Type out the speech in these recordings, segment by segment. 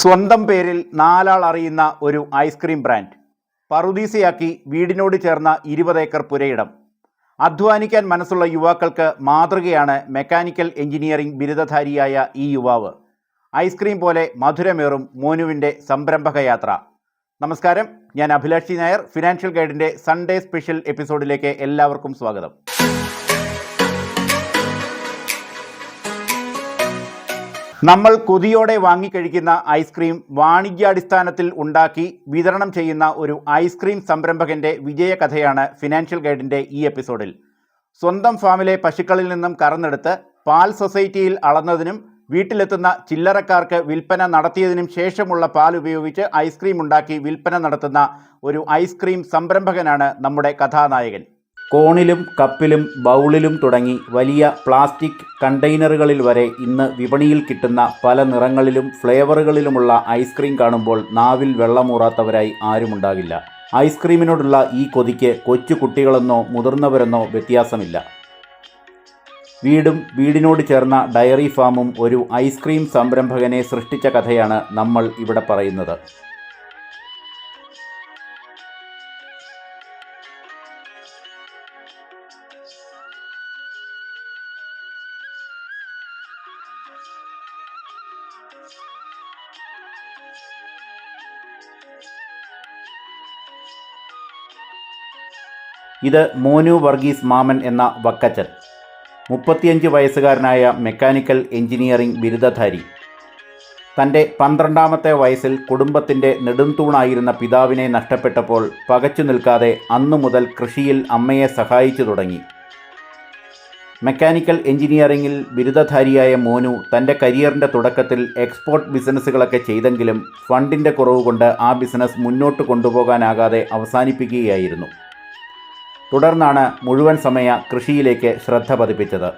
സ്വന്തം പേരിൽ നാലാൾ അറിയുന്ന ഒരു ഐസ്ക്രീം ബ്രാൻഡ്. പറുദീസയാക്കി വീടിനോട് ചേർന്ന ഇരുപത് ഏക്കർ പുരയിടം. അധ്വാനിക്കാൻ മനസ്സുള്ള യുവാക്കൾക്ക് മാതൃകയാണ് മെക്കാനിക്കൽ എഞ്ചിനീയറിംഗ് ബിരുദധാരിയായ ഈ യുവാവ്. ഐസ്ക്രീം പോലെ മധുരമേറും മോനുവിന്റെ സംരംഭകയാത്ര നമസ്കാരം ഞാൻ അഭിലാഷി നായർ. ഫിനാൻഷ്യൽ ഗൈഡിന്റെ സൺഡേ സ്പെഷ്യൽ എപ്പിസോഡിലേക്ക് എല്ലാവർക്കും സ്വാഗതം. നമ്മൾ കൊതിയോടെ വാങ്ങിക്കഴിക്കുന്ന ഐസ്ക്രീം വാണിജ്യാടിസ്ഥാനത്തിൽ ഉണ്ടാക്കി വിതരണം ചെയ്യുന്ന ഒരു ഐസ്ക്രീം സംരംഭകന്റെ വിജയകഥയാണ് ഫിനാൻഷ്യൽ ഗൈഡിന്റെ ഈ എപ്പിസോഡിൽ. സ്വന്തം ഫാമിലെ പശുക്കളിൽ നിന്നും കറന്നെടുത്ത് പാൽ സൊസൈറ്റിയിൽ അളന്നതിനും വീട്ടിലെത്തുന്ന ചില്ലറക്കാർക്ക് വിൽപ്പന നടത്തിയതിനും ശേഷമുള്ള പാൽ ഉപയോഗിച്ച് ഐസ്ക്രീം ഉണ്ടാക്കി വിൽപ്പന നടത്തുന്ന ഒരു ഐസ്ക്രീം സംരംഭകനാണ് നമ്മുടെ കഥാനായകൻ. കോണിലും കപ്പിലും ബൗളിലും തുടങ്ങി വലിയ പ്ലാസ്റ്റിക് കണ്ടെയ്നറുകളിൽ വരെ ഇന്ന് വിപണിയിൽ കിട്ടുന്ന പല നിറങ്ങളിലും ഫ്ലേവറുകളിലുമുള്ള ഐസ്ക്രീം കാണുമ്പോൾ നാവിൽ വെള്ളമൂറാത്തവരായി ആരുമുണ്ടാകില്ല. ഐസ്ക്രീമിനോടുള്ള ഈ കൊതിക്ക് കൊച്ചു കുട്ടികളെന്നോ മുതിർന്നവരെന്നോ വ്യത്യാസമില്ല. വീടും വീടിനോട് ചേർന്ന ഡയറി ഫാമും ഒരു ഐസ്ക്രീം സംരംഭകനെ സൃഷ്ടിച്ച കഥയാണ് നമ്മൾ ഇവിടെ പറയുന്നത്. ഇത് മോനു വർഗീസ് മാമൻ എന്ന വക്കച്ചൻ. മുപ്പത്തിയഞ്ച് വയസ്സുകാരനായ മെക്കാനിക്കൽ എഞ്ചിനീയറിംഗ് ബിരുദധാരി. തന്റെ പന്ത്രണ്ടാമത്തെ വയസ്സിൽ കുടുംബത്തിന്റെ നെടുംതൂണായിരുന്ന പിതാവിനെ നഷ്ടപ്പെട്ടപ്പോൾ പകച്ചു നിൽക്കാതെ അന്നു മുതൽ കൃഷിയിൽ അമ്മയെ സഹായിച്ചു തുടങ്ങി. മെക്കാനിക്കൽ എഞ്ചിനീയറിംഗിൽ ബിരുദധാരിയായ മോനു തന്റെ കരിയറിന്റെ തുടക്കത്തിൽ എക്സ്പോർട്ട് ബിസിനസ്സുകളൊക്കെ ചെയ്തെങ്കിലും ഫണ്ടിന്റെ കുറവ് കൊണ്ട് ആ ബിസിനസ് മുന്നോട്ട് കൊണ്ടുപോകാനാകാതെ അവസാനിപ്പിക്കുകയായിരുന്നു. തുടർന്നാണ് മുഴുവൻ സമയ കൃഷിയിലേക്ക് ശ്രദ്ധ പതിപ്പിച്ചത്.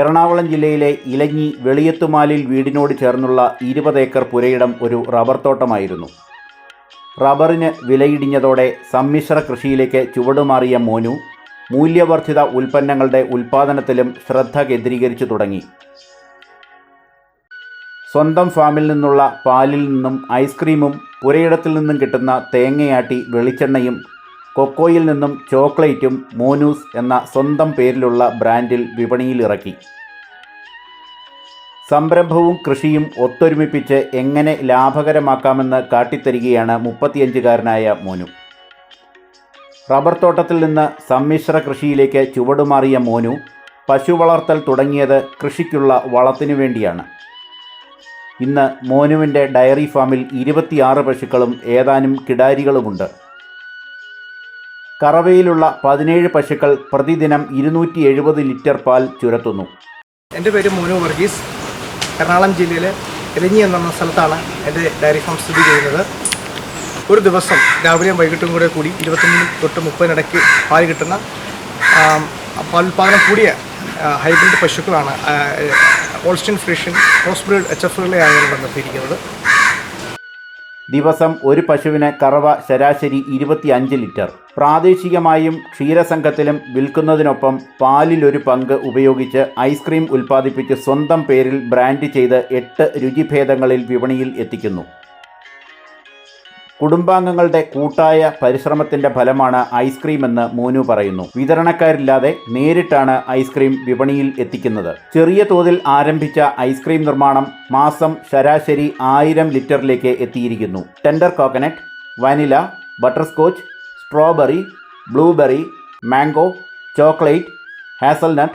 എറണാകുളം ജില്ലയിലെ ഇലഞ്ഞി വെളിയത്തുമാലിൽ വീടിനോട് ചേർന്നുള്ള ഇരുപത് ഏക്കർ പുരയിടം ഒരു റബ്ബർ തോട്ടമായിരുന്നു. റബ്ബറിന് വിലയിടിഞ്ഞതോടെ സമ്മിശ്ര കൃഷിയിലേക്ക് ചുവടുമാറിയ മോനു മൂല്യവർദ്ധിത ഉൽപ്പന്നങ്ങളുടെ ഉൽപ്പാദനത്തിലും ശ്രദ്ധ കേന്ദ്രീകരിച്ചു തുടങ്ങി. സ്വന്തം ഫാമിൽ നിന്നുള്ള പാലിൽ നിന്നും ഐസ്ക്രീമും പുരയിടത്തിൽ നിന്നും കിട്ടുന്ന തേങ്ങയാട്ടി വെളിച്ചെണ്ണയും കൊക്കോയിൽ നിന്നും ചോക്ലേറ്റും മോനൂസ് എന്ന സ്വന്തം പേരിലുള്ള ബ്രാൻഡിൽ വിപണിയിലിറക്കി. സംരംഭവും കൃഷിയും ഒത്തൊരുമിപ്പിച്ച് എങ്ങനെ ലാഭകരമാക്കാമെന്ന് കാട്ടിത്തരികയാണ് മുപ്പത്തിയഞ്ചുകാരനായ മോനു. റബ്ബർ തോട്ടത്തിൽ നിന്ന് സമ്മിശ്ര കൃഷിയിലേക്ക് ചുവടുമാറിയ മോനു പശു വളർത്തൽ തുടങ്ങിയത് കൃഷിക്കുള്ള വളത്തിനു വേണ്ടിയാണ്. ഇന്ന് മോനുവിന്റെ ഡയറി ഫാമിൽ ഇരുപത്തിയാറ് പശുക്കളും ഏതാനും കിടാരികളുമുണ്ട്. കറവയിലുള്ള പതിനേഴ് പശുക്കൾ പ്രതിദിനം ഇരുന്നൂറ്റി എഴുപത് ലിറ്റർ പാൽ ചുരത്തുന്നു. എന്റെ പേര് മോനു വർഗീസ്. എറണാകുളം ജില്ലയിലെ എലിഞ്ഞി എന്ന സ്ഥലത്താണ് എന്റെ ഡയറി ഫാം സ്ഥിതി ചെയ്യുന്നത്. ഒരു ദിവസം രാവിലെയും വൈകിട്ടും കൂടെ കൂടി ഇരുപത്തൊന്ന് തൊട്ട് മുപ്പതിനിടയ്ക്ക് പാൽ കിട്ടുന്ന പാലുൽപാദനം കൂടിയ ഹൈബ്രിഡ് പശുക്കളാണ് ഓൾസ്റ്റിൻ ക്രോസ് ബ്രീഡ് എച്ച് എഫുകളെയാണ് ബന്ധപ്പെട്ടിരിക്കുന്നത് ദിവസം ഒരു പശുവിന് കറവ ശരാശരി ഇരുപത്തിയഞ്ച് ലിറ്റർ. പ്രാദേശികമായും ക്ഷീരസംഘത്തിലും വിൽക്കുന്നതിനൊപ്പം പാലിലൊരു പങ്ക് ഉപയോഗിച്ച് ഐസ്ക്രീം ഉൽപ്പാദിപ്പിച്ച് സ്വന്തം പേരിൽ ബ്രാൻഡ് ചെയ്ത് എട്ട് രുചിഭേദങ്ങളിൽ വിപണിയിൽ എത്തിക്കുന്നു. കുടുംബാംഗങ്ങളുടെ കൂട്ടായ പരിശ്രമത്തിന്റെ ഫലമാണ് ഐസ്ക്രീം എന്ന് മോനു പറയുന്നു. വിതരണക്കാരില്ലാതെ നേരിട്ടാണ് ഐസ്ക്രീം വിപണിയിൽ എത്തിക്കുന്നത്. ചെറിയ തോതിൽ ആരംഭിച്ച ഐസ്ക്രീം നിർമ്മാണം മാസം ശരാശരി ആയിരം ലിറ്ററിലേക്ക് എത്തിയിരിക്കുന്നു. Tender coconut vanilla butterscotch strawberry blueberry mango chocolate hazelnut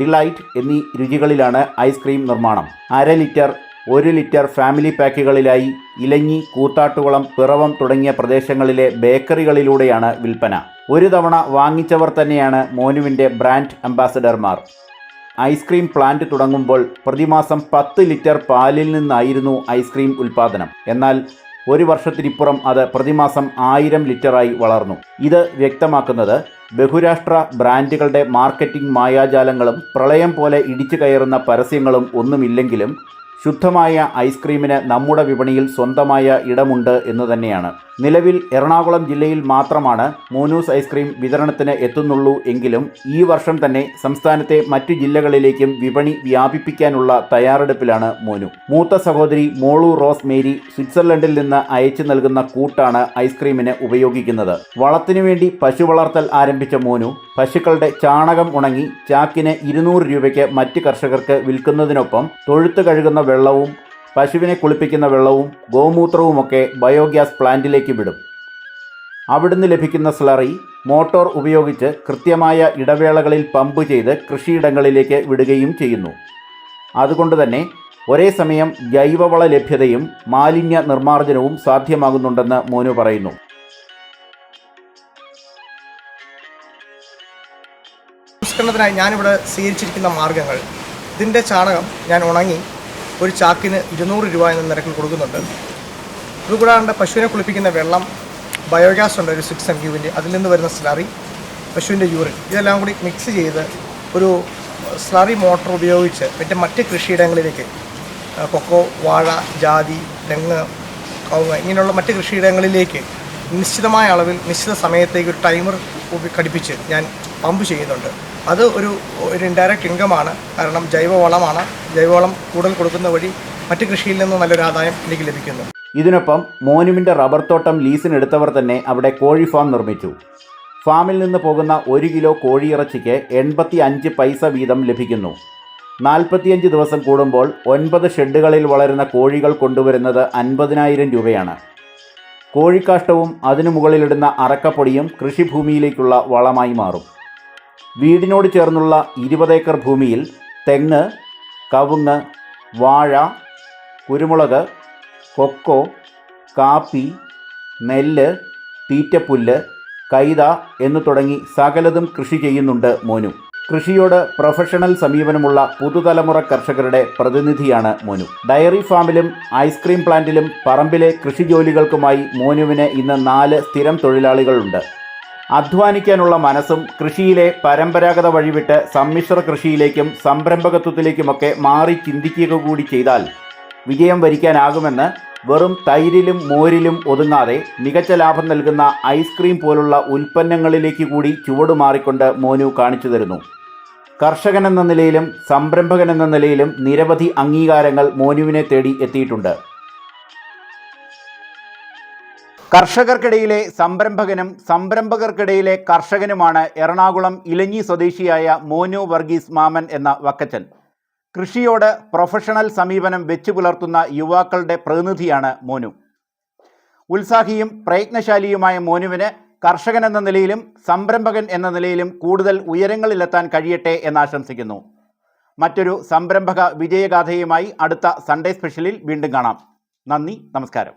delight എന്നീ രുചികളിലാണ് ഐസ്ക്രീം നിർമ്മാണം. അര ലിറ്റർ ഒരു ലിറ്റർ ഫാമിലി പാക്കുകളിലായി ഇലഞ്ഞി കൂത്താട്ടുകുളം പിറവം തുടങ്ങിയ പ്രദേശങ്ങളിലെ ബേക്കറികളിലൂടെയാണ് വിൽപ്പന. ഒരു തവണ വാങ്ങിച്ചവർ തന്നെയാണ് മോനുവിന്റെ ബ്രാൻഡ് അംബാസഡർമാർ. ഐസ്ക്രീം പ്ലാന്റ് തുടങ്ങുമ്പോൾ പ്രതിമാസം പത്ത് ലിറ്റർ പാലിൽ നിന്നായിരുന്നു ഐസ്ക്രീം ഉൽപ്പാദനം എന്നാൽ ഒരു വർഷത്തിനിപ്പുറം അത് പ്രതിമാസം ആയിരം ലിറ്ററായി വളർന്നു. ഇത് വ്യക്തമാക്കുന്നത് ബഹുരാഷ്ട്ര ബ്രാൻഡുകളുടെ മാർക്കറ്റിംഗ് മായാജാലങ്ങളും പ്രളയം പോലെ ഇടിച്ചു കയറുന്ന പരസ്യങ്ങളും ഒന്നുമില്ലെങ്കിലും ശുദ്ധമായ ഐസ്ക്രീമിന് നമ്മുടെ വിപണിയിൽ സ്വന്തമായ ഇടമുണ്ട് എന്ന് തന്നെയാണ്. നിലവിൽ എറണാകുളം ജില്ലയിൽ മാത്രമാണ് മൂനൂസ് ഐസ്ക്രീം വിതരണത്തിന് എത്തുന്നുള്ളൂ എങ്കിലും ഈ വർഷം തന്നെ സംസ്ഥാനത്തെ മറ്റു ജില്ലകളിലേക്കും വിപണി വ്യാപിപ്പിക്കാനുള്ള തയ്യാറെടുപ്പിലാണ് മോനു. മൂത്ത സഹോദരി മോളു റോസ് മേരി സ്വിറ്റ്സർലൻഡിൽ നിന്ന് അയച്ചു നൽകുന്ന കൂട്ടാണ് ഐസ്ക്രീമിന് ഉപയോഗിക്കുന്നത്. വളത്തിനു വേണ്ടി പശു വളർത്തൽ ആരംഭിച്ച മോനു പശുക്കളുടെ ചാണകം ഉണങ്ങി ചാക്കിന് ഇരുന്നൂറ് രൂപയ്ക്ക് മറ്റ് കർഷകർക്ക് വിൽക്കുന്നതിനൊപ്പം തൊഴുത്ത് കഴുകുന്ന വെള്ളവും പശുവിനെ കുളിപ്പിക്കുന്ന വെള്ളവും ഗോമൂത്രവുമൊക്കെ ബയോഗ്യാസ് പ്ലാന്റിലേക്ക് വിടും. അവിടുന്ന് ലഭിക്കുന്ന സ്ലറി മോട്ടോർ ഉപയോഗിച്ച് കൃത്യമായ ഇടവേളകളിൽ പമ്പ് ചെയ്ത് കൃഷിയിടങ്ങളിലേക്ക് വിടുകയും ചെയ്യുന്നു. അതുകൊണ്ട് തന്നെ ഒരേ സമയം ജൈവവള ലഭ്യതയും മാലിന്യ നിർമ്മാർജനവും സാധ്യമാകുന്നുണ്ടെന്ന് മോനു പറയുന്നു. ഞാനിവിടെ സ്വീകരിച്ചിരിക്കുന്ന മാർഗങ്ങൾ ഇതിന്റെ ചാണകം ഞാൻ ഉണങ്ങി ഒരു ചാക്കിന് ഇരുന്നൂറ് രൂപ എന്ന നിരക്കിൽ കൊടുക്കുന്നുണ്ട്. ഇതുകൂടാണ്ട് പശുവിനെ കുളിപ്പിക്കുന്ന വെള്ളം ബയോഗ്യാസ് ഉണ്ട് ഒരു സിക്സ് എം ക്യൂവിന്റെ അതിൽ നിന്ന് വരുന്ന സ്ലറി പശുവിന്റെ യൂറിൻ ഇതെല്ലാം കൂടി മിക്സ് ചെയ്ത് ഒരു സ്ലറി മോട്ടർ ഉപയോഗിച്ച് മറ്റേ മറ്റ് കൃഷിയിടങ്ങളിലേക്ക് കൊക്കോ വാഴ ജാതി തെങ്ങ് കവുങ്ങ് ഇങ്ങനെയുള്ള മറ്റ് കൃഷിയിടങ്ങളിലേക്ക് നിശ്ചിതമായ അളവിൽ നിശ്ചിത സമയത്തേക്ക് ഒരു ടൈമർ ഘടിപ്പിച്ച് ഞാൻ പമ്പ് ചെയ്യുന്നുണ്ട്. അത് ഒരു ഒരു ഇൻഡയറക്റ്റ് ഇൻകമാണ് കാരണം ജൈവവളമാണ്. ജൈവവളം കൂടുതൽ കൊടുക്കുന്ന വഴി മറ്റ് കൃഷിയിൽ നിന്ന് നല്ലൊരു ആദായം എനിക്ക് ലഭിക്കുന്നു. ഇതിനൊപ്പം മോനുമിന്റെ റബ്ബർ തോട്ടം ലീസിനെടുത്തവർ തന്നെ അവിടെ കോഴി ഫാം നിർമ്മിച്ചു. ഫാമിൽ നിന്ന് പോകുന്ന ഒരു കിലോ കോഴിയിറച്ചിക്ക് എൺപത്തി അഞ്ച് പൈസ വീതം ലഭിക്കുന്നു. നാൽപ്പത്തിയഞ്ച് ദിവസം കൂടുമ്പോൾ ഒൻപത് ഷെഡുകളിൽ വളരുന്ന കോഴികൾ കൊണ്ടുവരുന്നത് അൻപതിനായിരം രൂപയാണ്. കോഴിക്കാഷ്ടവും അതിനു മുകളിലിടുന്ന അറക്കപ്പൊടിയും കൃഷിഭൂമിയിലേക്കുള്ള വളമായി മാറും. വീടിനോട് ചേർന്നുള്ള ഇരുപതേക്കർ ഭൂമിയിൽ തെങ്ങ് കവുങ്ങ് വാഴ കുരുമുളക് കൊക്കോ കാപ്പി നെല്ല് തീറ്റപ്പുല്ല് കൈത എന്നു തുടങ്ങി സകലതും കൃഷി ചെയ്യുന്നുണ്ട് മോനു. കൃഷിയോട് പ്രൊഫഷണൽ സമീപനമുള്ള പുതുതലമുറ കർഷകരുടെ പ്രതിനിധിയാണ് മോനു. ഡയറി ഫാമിലും ഐസ്ക്രീം പ്ലാന്റിലും പറമ്പിലെ കൃഷി ജോലികൾക്കുമായി മോനുവിന് ഇന്ന് നാല് സ്ഥിരം തൊഴിലാളികളുണ്ട്. അധ്വാനിക്കാനുള്ള മനസ്സും കൃഷിയിലെ പരമ്പരാഗത വഴിവിട്ട് സമ്മിശ്ര കൃഷിയിലേക്കും സംരംഭകത്വത്തിലേക്കുമൊക്കെ മാറി ചിന്തിക്കുക കൂടി ചെയ്താൽ വിജയം വരിക്കാനാകുമെന്ന് വെറും തൈരിലും മോരിലും ഒതുങ്ങാതെ മികച്ച ലാഭം നൽകുന്ന ഐസ്ക്രീം പോലുള്ള ഉൽപ്പന്നങ്ങളിലേക്ക് കൂടി ചുവടുമാറിക്കൊണ്ട് മോനു കാണിച്ചു തരുന്നു. കർഷകൻ എന്ന നിലയിലും സംരംഭകൻ എന്ന നിലയിലും നിരവധി അംഗീകാരങ്ങൾ മോനുവിനെ തേടി എത്തിയിട്ടുണ്ട്. കർഷകർക്കിടയിലെ സംരംഭകനും സംരംഭകർക്കിടയിലെ കർഷകനുമാണ് എറണാകുളം ഇലഞ്ഞി സ്വദേശിയായ മോനു വർഗീസ് മാമൻ എന്ന വക്കച്ചൻ. കൃഷിയോട് പ്രൊഫഷണൽ സമീപനം വെച്ചു പുലർത്തുന്ന യുവാക്കളുടെ പ്രതിനിധിയാണ് മോനു. ഉത്സാഹിയും പ്രയത്നശാലിയുമായ മോനുവിന് കർഷകൻ എന്ന നിലയിലും സംരംഭകൻ എന്ന നിലയിലും കൂടുതൽ ഉയരങ്ങളിലെത്താൻ കഴിയട്ടെ എന്നാശംസിക്കുന്നു മറ്റൊരു സംരംഭക വിജയഗാഥയുമായി അടുത്ത സൺഡേ സ്പെഷ്യലിൽ വീണ്ടും കാണാം. നന്ദി നമസ്കാരം.